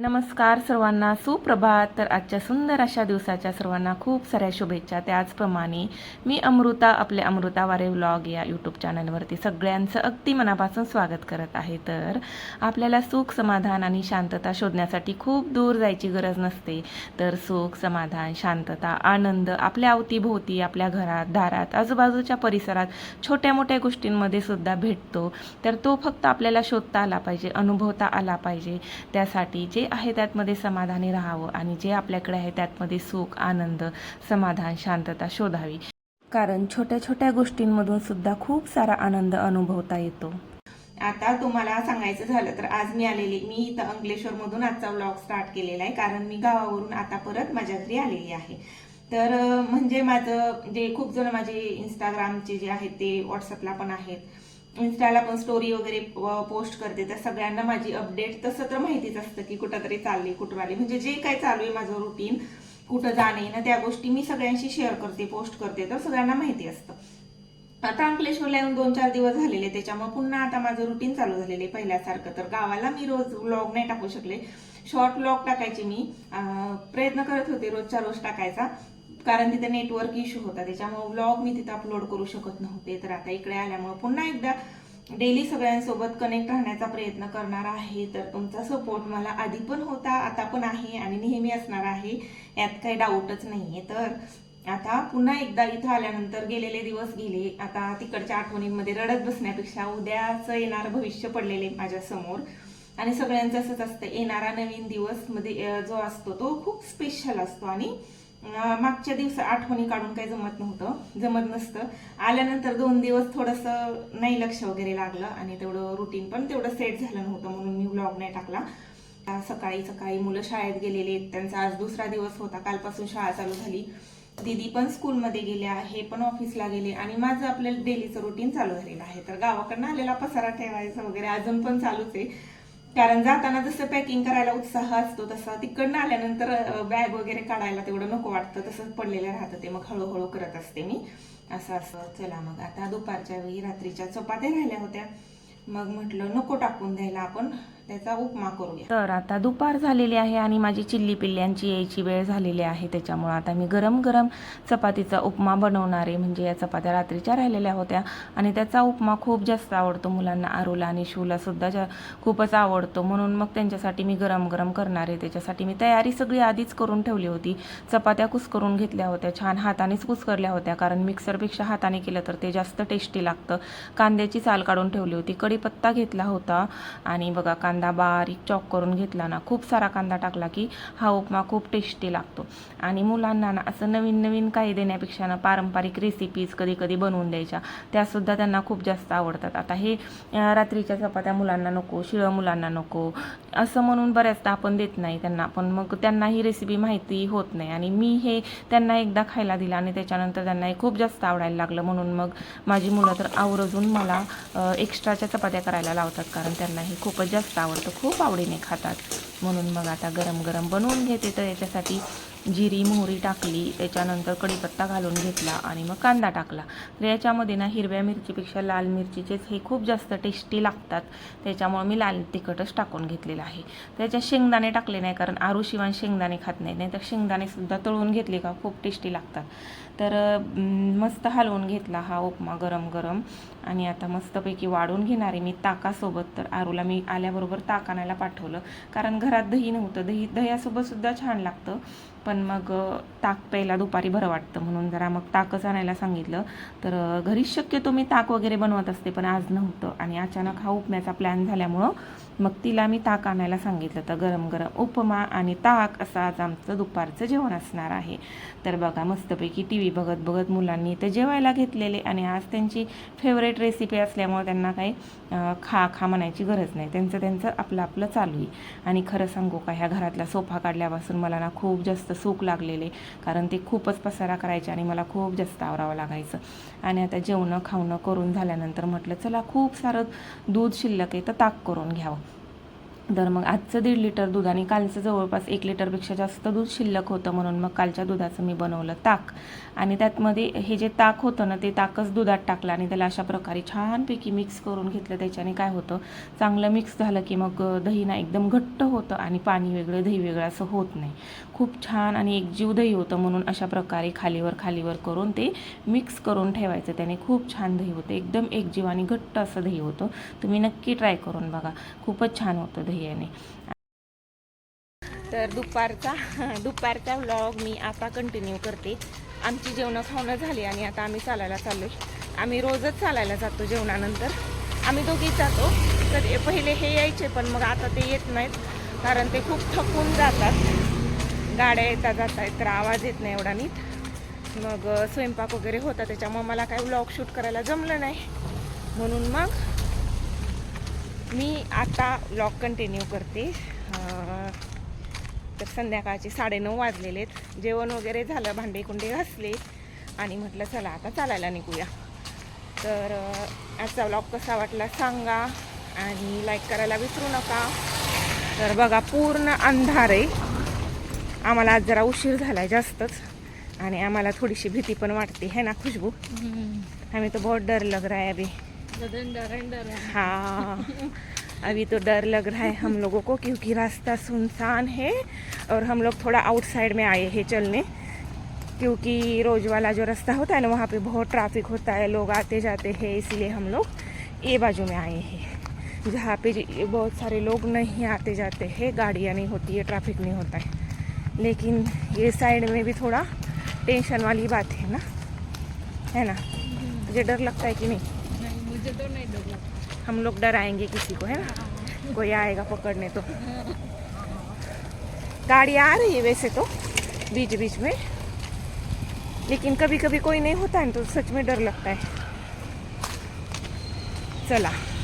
नमस्कार सर्वांना. सुप्रभात. तर आजच्या सुंदर अशा दिवसाच्या सर्वांना खूप साऱ्या शुभेच्छा. त्याचप्रमाणे मी अमृता आपले अमृता वारे व्लॉग या यूट्यूब चॅनलवरती सगळ्यांचं अगदी मनापासून स्वागत करत आहे. तर आपल्याला सुख समाधान आणि शांतता शोधण्यासाठी खूप दूर जायची गरज नसते. तर सुख समाधान शांतता आनंद आपल्या अवतीभोवती आपल्या घरात दारात आजूबाजूच्या परिसरात छोट्या मोठ्या गोष्टींमध्ये सुद्धा भेटतो. तर तो फक्त आपल्याला शोधता आला पाहिजे अनुभवता आला पाहिजे. त्यासाठी जे आहे त्यातमध्ये समाधानी राहावं आणि जे आपल्याकडे आहे त्यातमध्ये सुख आनंद समाधान शांतता शोधावी. कारण छोट्या छोट्या गोष्टींमधून सुद्धा खूप सारा आनंद अनुभवता येतो. आता तुम्हाला सांगायचं झालं तर आज मी आलेली मी इथं अंकलेश्वरमधून आजचा व्लॉग स्टार्ट केलेला आहे. कारण मी गावावरून आता परत माझ्या घरी आलेली आहे. तर म्हणजे माझं जे खूप जण माझे इंस्टाग्रामचे जे आहेत ते व्हॉट्सअपला पण आहेत. इन्स्टाला पण स्टोरी वगैरे पोस्ट करते. तर सगळ्यांना माझी अपडेट तसं तर माहितीच असतं की कुठं तरी चालली कुठं आली. म्हणजे जे काय चालू आहे माझं रुटीन कुठं जाणे ना त्या गोष्टी मी सगळ्यांशी शेअर करते पोस्ट करते. तर सगळ्यांना माहिती असतं. आता अंकलेश्वरला येऊन दोन चार दिवस झालेले त्याच्यामुळे पुन्हा आता माझं रुटीन चालू झालेलं आहे पहिल्यासारखं. तर गावाला मी रोज व्लॉग नाही टाकू शकले. शॉर्ट व्लॉग टाकायचे मी. प्रयत्न करत होते रोजच्या रोज टाकायचा. कारण तिथे नेटवर्क इश्यू होता. त्याच्यामुळे व्लॉग मी तिथं अपलोड करू शकत नव्हते. तर आता इकडे आल्यामुळे पुन्हा एकदा डेली सगळ्यांसोबत कनेक्ट राहण्याचा प्रयत्न करणार आहे. तर तुमचा सपोर्ट मला आधी पण होता आता पण आहे आणि नेहमी असणार आहे. यात काही डाऊटच नाहीये. तर आता पुन्हा एकदा इथं आल्यानंतर गेलेले दिवस गेले. आता तिकडच्या आठवणींमध्ये रडत बसण्यापेक्षा उद्याचं येणार भविष्य पडलेले माझ्यासमोर. आणि सगळ्यांचं असंच असतं. येणारा नवीन दिवसमध्ये जो असतो तो खूप स्पेशल असतो. आणि मागच्या दिवसात आठवणी काढून काही जमत नव्हतं. जमत नसतं. आल्यानंतर दोन दिवस थोडंसं नाही लक्ष वगैरे लागलं आणि तेवढं रुटीन पण तेवढं सेट झालं नव्हतं म्हणून मी व्लॉग नाही टाकला. सकाळी सकाळी मुलं शाळेत गेलेले आहेत. त्यांचा आज दुसरा दिवस होता. कालपासून शाळा चालू झाली. दीदी पण स्कूलमध्ये गेल्या हे पण ऑफिसला गेले आणि माझं आपलं डेलीचं रुटीन चालू झालेलं आहे. तर गावाकडनं आलेला पसारा ठेवायचा वगैरे अजून पण चालूच आहे. कारण जाताना जसं पॅकिंग करायला उत्साह असतो तसा तिकडनं आल्यानंतर बॅग वगैरे काढायला तेवढं नको वाटतं. तसंच पडलेलं राहतं ते. मग हळूहळू करत असते मी. असं असं. चला मग. आता दुपारच्या वेळी रात्रीच्या चपात्या राहिल्या होत्या. मग म्हटलं नको टाकून द्यायला आपण. त्याचा उपमा करूया. तर आता दुपार झालेली आहे आणि माझी चिल्ली पिल्ल्यांची यायची वेळ झालेली आहे. त्याच्यामुळं आता मी गरम गरम चपातीचा उपमा बनवणार आहे. म्हणजे या चपात्या रात्रीच्या राहिलेल्या होत्या आणि त्याचा उपमा खूप जास्त आवडतो मुलांना. आरूला आणि शिवला सुद्धा जा खूपच आवडतो. म्हणून मग त्यांच्यासाठी मी गरम गरम करणार आहे. त्याच्यासाठी मी तयारी सगळी आधीच करून ठेवली होती. चपात्या कुस्करून घेतल्या होत्या. छान हातानेच कुस्करल्या होत्या. कारण मिक्सरपेक्षा हाताने केलं तर ते जास्त टेस्टी लागतं. कांद्याची साल काढून ठेवली होती. कढीपत्ता घेतला होता. आणि बघा कांदा कांदा बारीक चॉक करून घेतला ना खूप सारा कांदा टाकला की हा उपमा खूप टेस्टी लागतो. आणि मुलांना ना असं नवीन नवीन काही देण्यापेक्षा ना पारंपरिक रेसिपीज कधी कधी बनवून द्यायच्या त्यासुद्धा त्यांना खूप जास्त आवडतात. आता हे रात्रीच्या चपात्या मुलांना नको शिळं मुलांना नको असं म्हणून बऱ्याचदा आपण देत नाही त्यांना. पण मग त्यांना ही रेसिपी माहिती होत नाही. आणि मी हे त्यांना एकदा खायला दिलं आणि त्याच्यानंतर त्यांना हे खूप जास्त आवडायला लागलं. म्हणून मग माझी मुलं तर आवर्जून मला एक्स्ट्राच्या चपात्या करायला लावतात. कारण त्यांना हे खूपच जास्त आवडतं खूप आवडीने खातात. म्हणून मग आता गरम गरम बनवून घेते. तर याच्यासाठी जिरी मोहरी टाकली त्याच्यानंतर कढीपत्ता घालून घेतला आणि मग कांदा टाकला. तर याच्यामध्ये ना हिरव्या मिरचीपेक्षा लाल मिरचीचेच हे खूप जास्त टेस्टी लागतात. त्याच्यामुळे मी लाल तिखटच टाकून घेतलेलं आहे. त्याच्यात शेंगदाणे टाकले नाही कारण आरू शेंगदाणे खात नाही नाही तर शेंगदाणेसुद्धा तळून घेतले का खूप टेस्टी लागतात. तर मस्त हलवून घेतला हा उपमा गरम गरम. आणि आता मस्तपैकी वाढून घेणार आहे मी ताकासोबत. तर आरूला मी आल्याबरोबर ताक आणायला पाठवलं. कारण घरात दही नव्हतं. दही दह्यासोबतसुद्धा छान लागतं. पण मग ताक प्यायला दुपारी बरं वाटतं म्हणून जरा मग ताकच आणायला सांगितलं. तर घरीच शक्यतो मी ताक वगैरे बनवत असते पण आज नव्हतं. आणि अचानक हा उपम्याचा प्लॅन झाल्यामुळं मग तिला मी ताक आणायला सांगितलं. तर गरम गरम उपमा आणि ताक असं आज आमचं दुपारचं जेवण असणार आहे. तर बघा मस्तपैकी टी व्ही बघत बघत मुलांनी ते जेवायला घेतलेले आणि आज त्यांची फेवरेट रेसिपी असल्यामुळे त्यांना काही खा खा म्हणायची गरज नाही. त्यांचं त्यांचं आपलं आपलं चालू आहे. आणि खरं सांगू का ह्या घरातला सोफा काढल्यापासून मला ना खूप जास्त सुख लागलेले. कारण ते खूपच पसारा करायचे आणि मला खूप जास्त आवरावं लागायचं. आणि आता जेवणं खावणं करून झाल्यानंतर म्हटलं चला खूप सारं दूध शिल्लक आहे तर ताक करून घ्यावं. तर मग आजचं दीड लिटर दूध आणि कालचं जवळपास एक लिटरपेक्षा जास्त दूध शिल्लक होतं म्हणून मग कालच्या दुधाचं मी बनवलं ताक. आणि त्यातमध्ये हे जे ताक होतं ना ते ताकच दुधात टाकलं आणि त्याला अशा प्रकारे छानपैकी मिक्स करून घेतलं. त्याच्याने काय होतं चांगलं मिक्स झालं की मग दही ना एकदम घट्ट होतं आणि पाणी वेगळं दही वेगळं असं होत नाही. खूप छान आणि एकजीव दही होतं म्हणून अशा प्रकारे खालीवर खालीवर करून ते मिक्स करून ठेवायचं. त्याने खूप छान दही होतं. एकदम एकजीव आणि घट्ट असं दही होतं. तुम्ही नक्की ट्राय करून बघा. खूपच छान होतं दही. याने तर दुपारचा दुपारचा व्लॉग मी आता कंटिन्यू करते. आमची जेवणं खावणं झाली आणि आता आम्ही चालायला चाललो आम्ही रोजच चालायला जातो जेवणानंतर. आम्ही दोघीच जातो. तर पहिले हे यायचे पण मग आता ते येत नाहीत. कारण ते खूप थकून जातात. गाड्या येता जात आहेत तर आवाज येत नाही एवढा नीट. मग स्वयंपाक वगैरे होता त्याच्यामुळे मला काही व्लॉग शूट करायला जमलं नाही. म्हणून मग मी आता व्लॉग कंटिन्यू करते. तर संध्याकाळचे साडेनऊ वाजलेले आहेत. जेवण वगैरे झालं भांडे कुंडे घासले आणि म्हटलं चला आता चालायला निघूया. तर आजचा व्लॉग कसा वाटला सांगा आणि लाईक करायला विसरू नका. तर बघा पूर्ण अंधार आहे. आम्हाला आज जरा उशीर झाला आहे जास्तच आणि आम्हाला थोडीशी भीती पण वाटते है ना खुशबू? हमें तो बहुत डर लग रहा है अभी हाँ। अभी तो डर लग रहा है हम लोगों को क्योंकि रास्ता सुनसान है और हम लोग थोड़ा आउटसाइड में आए हैं चलने। क्योंकि रोज वाला जो रास्ता होता है ना, वहाँ पे बहुत ट्रैफ़िक होता है, लोग आते जाते हैं, इसीलिए हम लोग ये बाजू में आए हैं। जहाँ पे बहुत सारे लोग नहीं आते जाते हैं, गाड़ियाँ नहीं होती है ट्रैफ़िक नहीं होता है। लेकिन ये साइड में भी थोड़ा टेंशन वाली बात है ना? है ना? मुझे डर लगता है कि नहीं? हम लोग डराएँगे किसी को, है ना? कोई आएगा पकड़ने तो। गाड़ी आ रही है वैसे तो बीच बीच में। लेकिन कभी कभी कोई नहीं होता है तो सच में डर लगता है। चला।